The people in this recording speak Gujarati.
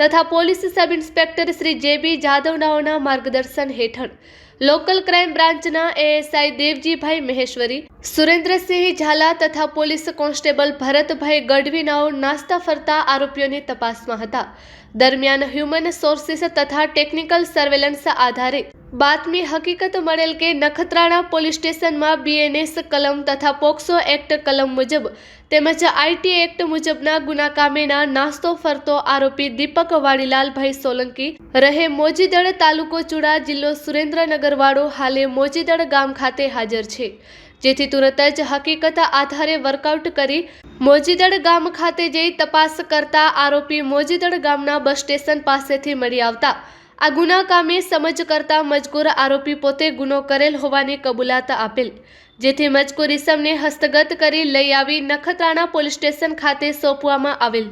તથા પોલીસ સબ ઇન્સ્પેક્ટર શ્રી જે બી જાદવનાઓના માર્ગદર્શન હેઠળ લોકલ ક્રાઇમ બ્રાન્ચના એએસઆઈ દેવજીભાઈ મહેશ્વરી, સુરેન્દ્રસિંહ ઝાલા તથા પોલીસ કોન્સ્ટેબલ ભરતભાઈ ગઢવીનાઓ નાસ્તા ફરતા આરોપીઓની તપાસમાં હતા. દરમિયાન હ્યુમન સોર્સિસ તથા ટેકનિકલ સર્વેલન્સ આધારે બાતમી હકીકત મળેલ કે નખત્રાણા પોલીસ સ્ટેશનમાં બીએનએસ કલમ તથા પોક્સો એક્ટ કલમ મુજબ તેમજ આઈટી એક્ટ મુજબના ગુના કામેના નાસ્તો ફરતો આરોપી દીપક વાડીલાલભાઈ સોલંકી રહે મોજીદળ તાલુકો ચુડા જિલ્લો સુરેન્દ્રનગરવાળો હાલે મોજીદળ ગામ ખાતે હાજર છે. જેથી તુરત જ હકીકત આધારે વર્કઆઉટ કરી મોજીદળ ગામ ખાતે જઈ તપાસ કરતા આરોપી મોજીદળ ગામના બસ સ્ટેશન પાસેથી મળી આવતા આ ગુના કામે સમજ કરતા મજકૂર આરોપી પોતે ગુનો કરેલ હોવાની કબૂલાત આપેલ, જેથી મજકૂર ઇસમને હસ્તગત કરી લઈ આવી નખત્રાણા પોલીસ સ્ટેશન ખાતે સોંપવામાં આવેલ.